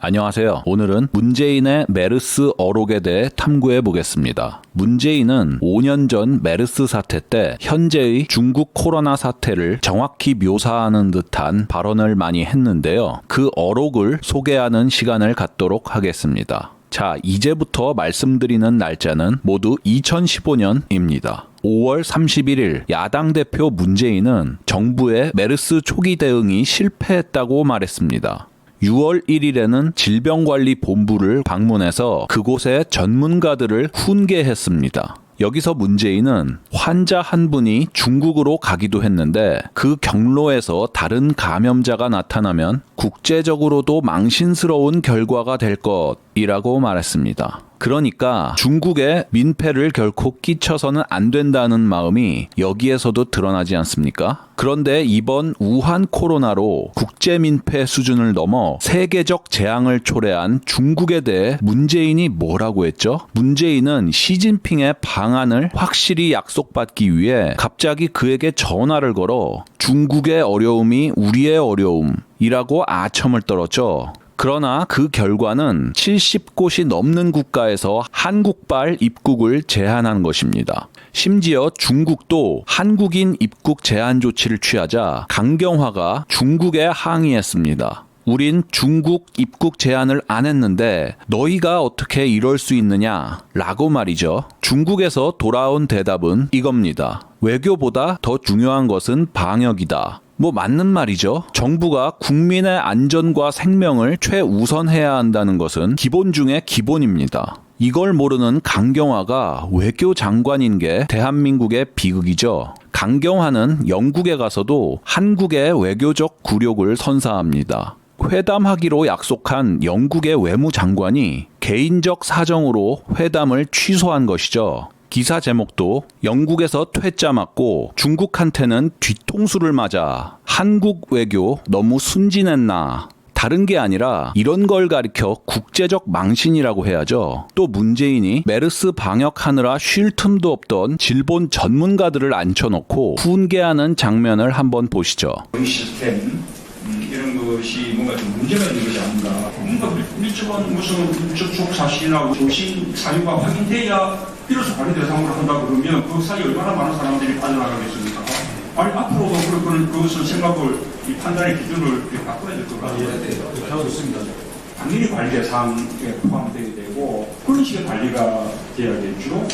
안녕하세요. 오늘은 문재인의 메르스 어록에 대해 탐구해 보겠습니다. 문재인은 5년 전 메르스 사태 때 현재의 중국 코로나 사태를 정확히 묘사하는 듯한 발언을 많이 했는데요. 그 어록을 소개하는 시간을 갖도록 하겠습니다. 자, 이제부터 말씀드리는 날짜는 모두 2015년입니다. 5월 31일 야당 대표 문재인은 정부의 메르스 초기 대응이 실패했다고 말했습니다. 6월 1일에는 질병관리본부를 방문해서 그곳의 전문가들을 훈계했습니다. 여기서 문재인은 환자 한 분이 중국으로 가기도 했는데 그 경로에서 다른 감염자가 나타나면 국제적으로도 망신스러운 결과가 될 것 이라고 말했습니다. 그러니까 중국에 민폐를 결코 끼쳐서는 안 된다는 마음이 여기에서도 드러나지 않습니까? 그런데 이번 우한 코로나로 국제 민폐 수준을 넘어 세계적 재앙을 초래한 중국에 대해 문재인이 뭐라고 했죠? 문재인은 시진핑의 방안을 확실히 약속받기 위해 갑자기 그에게 전화를 걸어 중국의 어려움이 우리의 어려움이라고 아첨을 떨었죠. 그러나 그 결과는 70곳이 넘는 국가에서 한국발 입국을 제한한 것입니다. 심지어 중국도 한국인 입국 제한 조치를 취하자 강경화가 중국에 항의했습니다. 우린 중국 입국 제한을 안 했는데 너희가 어떻게 이럴 수 있느냐? 라고 말이죠. 중국에서 돌아온 대답은 이겁니다. 외교보다 더 중요한 것은 방역이다. 뭐 맞는 말이죠. 정부가 국민의 안전과 생명을 최우선해야 한다는 것은 기본 중의 기본입니다. 이걸 모르는 강경화가 외교 장관인 게 대한민국의 비극이죠. 강경화는 영국에 가서도 한국의 외교적 굴욕을 선사합니다. 회담하기로 약속한 영국의 외무장관이 개인적 사정으로 회담을 취소한 것이죠. 기사 제목도 영국에서 퇴짜 맞고 중국한테는 뒤통수를 맞아 한국 외교 너무 순진했나 다른 게 아니라 이런 걸 가리켜 국제적 망신이라고 해야죠. 또 문재인이 메르스 방역하느라 쉴 틈도 없던 질본 전문가들을 앉혀놓고 훈계하는 장면을 한번 보시죠. 이런 것이 뭔가 좀 문제가 있는 것이 아닌가. 뭔가 국립직원 무슨 접촉 사실이나 조신 사유가 확인돼야 비로소 관리 대상으로 한다 그러면 그 사이 얼마나 많은 사람들이 빠져나가겠습니까? 아니 앞으로도 그- 그- 그것을 생각을 이 판단의 기준을 바꿔야 될 것 같아요. 하고 있습니다. 당연히 관리 대상에 포함되게 되고 그런 식의 관리가 돼야겠죠.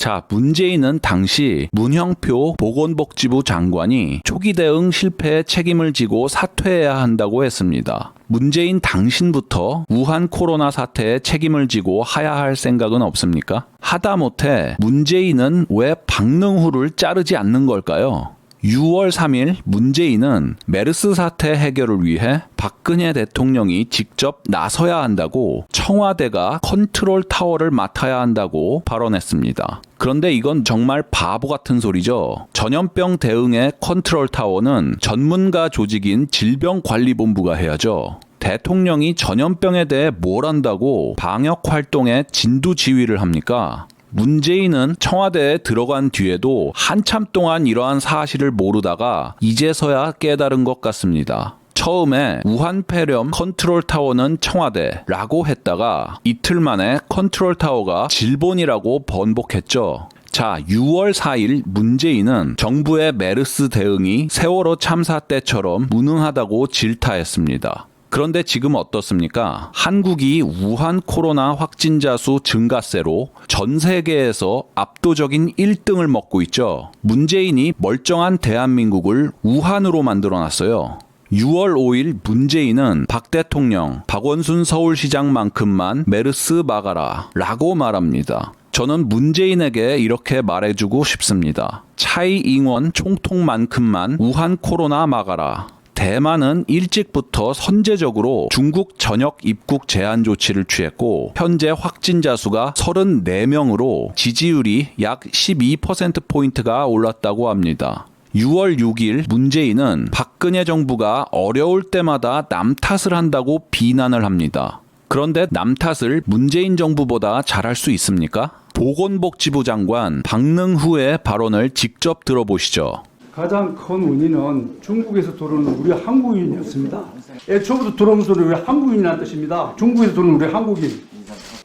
자, 문재인은 당시 문형표 보건복지부 장관이 초기 대응 실패에 책임을 지고 사퇴해야 한다고 했습니다. 문재인 당신부터 우한 코로나 사태에 책임을 지고 하야 할 생각은 없습니까? 하다못해 문재인은 왜 박능후를 자르지 않는 걸까요? 6월 3일 문재인은 메르스 사태 해결을 위해 박근혜 대통령이 직접 나서야 한다고 청와대가 컨트롤 타워를 맡아야 한다고 발언했습니다. 그런데 이건 정말 바보 같은 소리죠. 전염병 대응의 컨트롤 타워는 전문가 조직인 질병관리본부가 해야죠. 대통령이 전염병에 대해 뭘 한다고 방역 활동에 진두 지휘를 합니까? 문재인은 청와대에 들어간 뒤에도 한참 동안 이러한 사실을 모르다가 이제서야 깨달은 것 같습니다. 처음에 우한 폐렴 컨트롤 타워는 청와대라고 했다가 이틀 만에 컨트롤 타워가 질본이라고 번복했죠. 자, 6월 4일 문재인은 정부의 메르스 대응이 세월호 참사 때처럼 무능하다고 질타했습니다. 그런데 지금 어떻습니까? 한국이 우한 코로나 확진자 수 증가세로 전 세계에서 압도적인 1등을 먹고 있죠. 문재인이 멀쩡한 대한민국을 우한으로 만들어 놨어요. 6월 5일 문재인은 박 대통령, 박원순 서울시장만큼만 메르스 막아라 라고 말합니다. 저는 문재인에게 이렇게 말해주고 싶습니다. 차이 잉원 총통만큼만 우한 코로나 막아라. 대만은 일찍부터 선제적으로 중국 전역 입국 제한 조치를 취했고 현재 확진자 수가 34명으로 지지율이 약 12%포인트가 올랐다고 합니다. 6월 6일 문재인은 박근혜 정부가 어려울 때마다 남 탓을 한다고 비난을 합니다. 그런데 남 탓을 문재인 정부보다 잘할 수 있습니까? 보건복지부 장관 박능후의 발언을 직접 들어보시죠. 가장 큰 원인은 중국에서 들어오는 우리 한국인이었습니다. 애초부터 들어오면서 우리 한국인이라는 뜻입니다. 중국에서 들어오는 우리 한국인.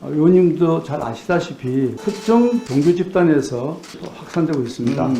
어, 의원님도 잘 아시다시피 특정 종교 집단에서 확산되고 있습니다.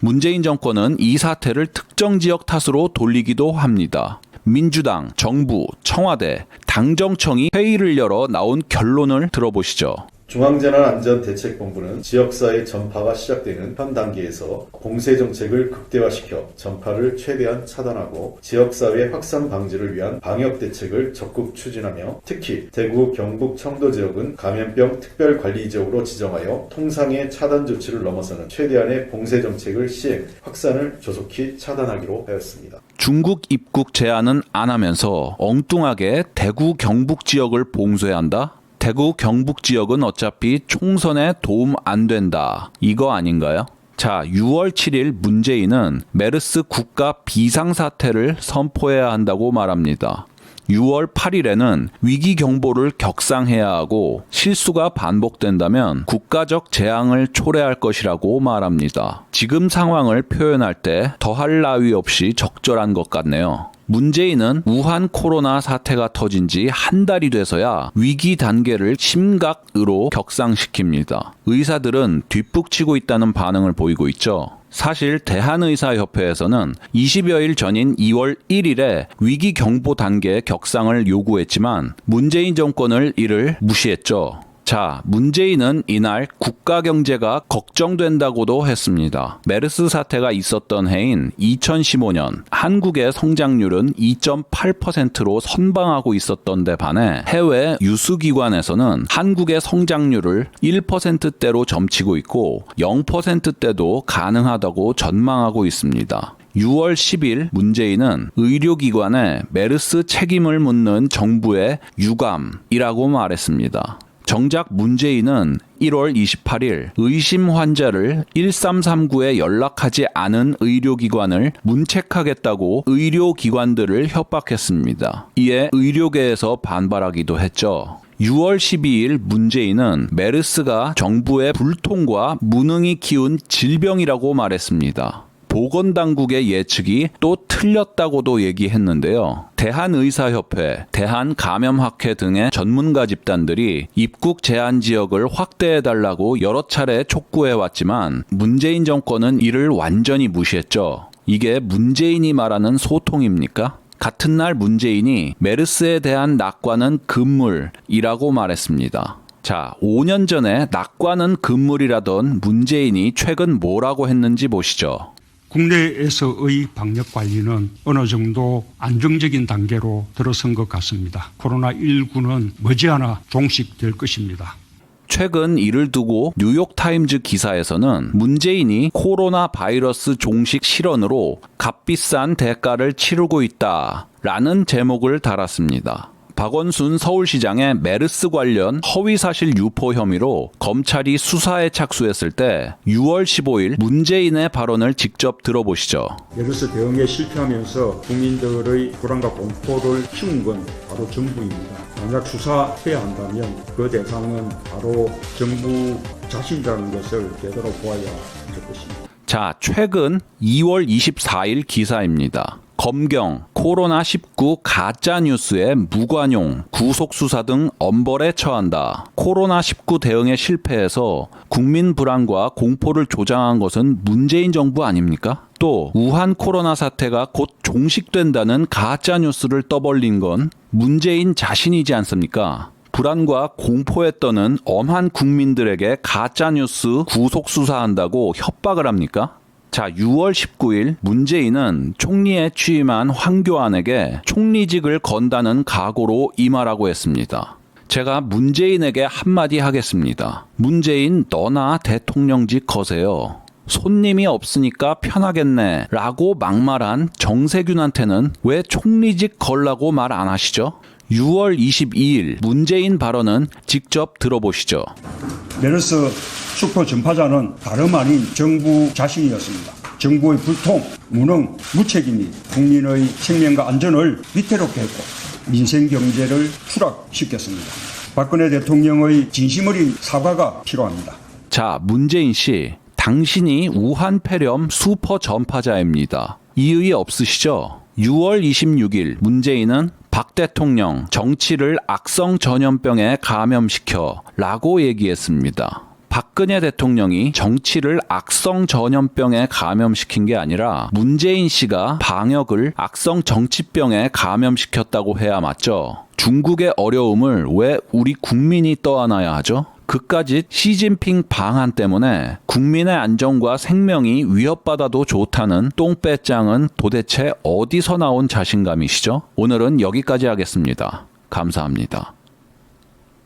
문재인 정권은 이 사태를 특정 지역 탓으로 돌리기도 합니다. 민주당, 정부, 청와대, 당정청이 회의를 열어 나온 결론을 들어보시죠. 중앙재난안전대책본부는 지역사회 전파가 시작되는 현 단계에서 공세 정책을 극대화시켜 전파를 최대한 차단하고 지역사회 확산 방지를 위한 방역 대책을 적극 추진하며 특히 대구, 경북, 청도 지역은 감염병 특별관리 지역으로 지정하여 통상의 차단 조치를 넘어서는 최대한의 공세 정책을 시행, 확산을 조속히 차단하기로 하였습니다. 중국 입국 제한은 안 하면서 엉뚱하게 대구 경북 지역을 봉쇄해야 한다? 대구 경북 지역은 어차피 총선에 도움 안 된다. 이거 아닌가요? 자, 6월 7일 문재인은 메르스 국가 비상사태를 선포해야 한다고 말합니다. 6월 8일에는 위기 경보를 격상해야 하고 실수가 반복된다면 국가적 재앙을 초래할 것이라고 말합니다. 지금 상황을 표현할 때 더할 나위 없이 적절한 것 같네요. 문재인은 우한 코로나 사태가 터진 지 한 달이 돼서야 위기 단계를 심각으로 격상시킵니다. 의사들은 뒷북치고 있다는 반응을 보이고 있죠. 사실 대한의사협회에서는 20여일 전인 2월 1일에 위기 경보 단계 격상을 요구했지만 문재인 정권을 이를 무시했죠. 자, 문재인은 이날 국가 경제가 걱정된다고도 했습니다. 메르스 사태가 있었던 해인 2015년 한국의 성장률은 2.8%로 선방하고 있었던 데 반해 해외 유수기관에서는 한국의 성장률을 1%대로 점치고 있고 0%대도 가능하다고 전망하고 있습니다. 6월 10일 문재인은 의료기관에 메르스 책임을 묻는 정부의 유감이라고 말했습니다. 정작 문재인은 1월 28일 의심 환자를 1339에 연락하지 않은 의료기관을 문책하겠다고 의료기관들을 협박했습니다. 이에 의료계에서 반발하기도 했죠. 6월 12일 문재인은 메르스가 정부의 불통과 무능이 키운 질병이라고 말했습니다. 보건 당국의 예측이 또 틀렸다고도 얘기했는데요. 대한의사협회, 대한감염학회 등의 전문가 집단들이 입국 제한 지역을 확대해달라고 여러 차례 촉구해왔지만 문재인 정권은 이를 완전히 무시했죠. 이게 문재인이 말하는 소통입니까? 같은 날 문재인이 메르스에 대한 낙관은 금물이라고 말했습니다. 자, 5년 전에 낙관은 금물이라던 문재인이 최근 뭐라고 했는지 보시죠. 국내에서의 방역 관리는 어느 정도 안정적인 단계로 들어선 것 같습니다. 코로나19는 머지않아 종식될 것입니다. 최근 이를 두고 뉴욕타임즈 기사에서는 문재인이 코로나 바이러스 종식 실언으로 값비싼 대가를 치르고 있다. 라는 제목을 달았습니다. 박원순 서울시장의 메르스 관련 허위사실 유포 혐의로 검찰이 수사에 착수했을 때 6월 15일 문재인의 발언을 직접 들어보시죠. 메르스 대응에 실패하면서 국민들의 불안과 공포를 키운 건 바로 정부입니다. 만약 수사해야 한다면 그 대상은 바로 정부 자신이라는 것을 제대로 보아야 할 것입니다. 자, 최근 2월 24일 기사입니다. 검경 코로나19 가짜 뉴스에 무관용 구속 수사 등 엄벌에 처한다. 코로나19 대응에 실패해서 국민 불안과 공포를 조장한 것은 문재인 정부 아닙니까? 또 우한 코로나 사태가 곧 종식된다는 가짜 뉴스를 떠벌린 건 문재인 자신이지 않습니까? 불안과 공포에 떠는 엄한 국민들에게 가짜 뉴스 구속 수사한다고 협박을 합니까? 자, 6월 19일 문재인은 총리에 취임한 황교안에게 총리직을 건다는 각오로 임하라고 했습니다. 제가 문재인에게 한마디 하겠습니다. 문재인 너나 대통령직 거세요. 손님이 없으니까 편하겠네 라고 막말한 정세균한테는 왜 총리직 걸라고 말 안 하시죠? 6월 22일 문재인 발언은 직접 들어보시죠. 메르스 수포 전파자는 다름 아닌 정부 자신이었습니다. 정부의 불통, 무능, 무책임이 국민의 생명과 안전을 위태롭게 했고 민생 경제를 추락시켰습니다. 박근혜 대통령의 진심 어린 사과가 필요합니다. 자, 문재인 씨. 당신이 우한 폐렴 슈퍼 전파자입니다. 이의 없으시죠? 6월 26일 문재인은 박 대통령 정치를 악성 전염병에 감염시켜 라고 얘기했습니다. 박근혜 대통령이 정치를 악성 전염병에 감염시킨 게 아니라 문재인 씨가 방역을 악성 정치병에 감염시켰다고 해야 맞죠. 중국의 어려움을 왜 우리 국민이 떠안아야 하죠? 그까짓 시진핑 방한 때문에 국민의 안전과 생명이 위협받아도 좋다는 똥배짱은 도대체 어디서 나온 자신감이시죠? 오늘은 여기까지 하겠습니다. 감사합니다.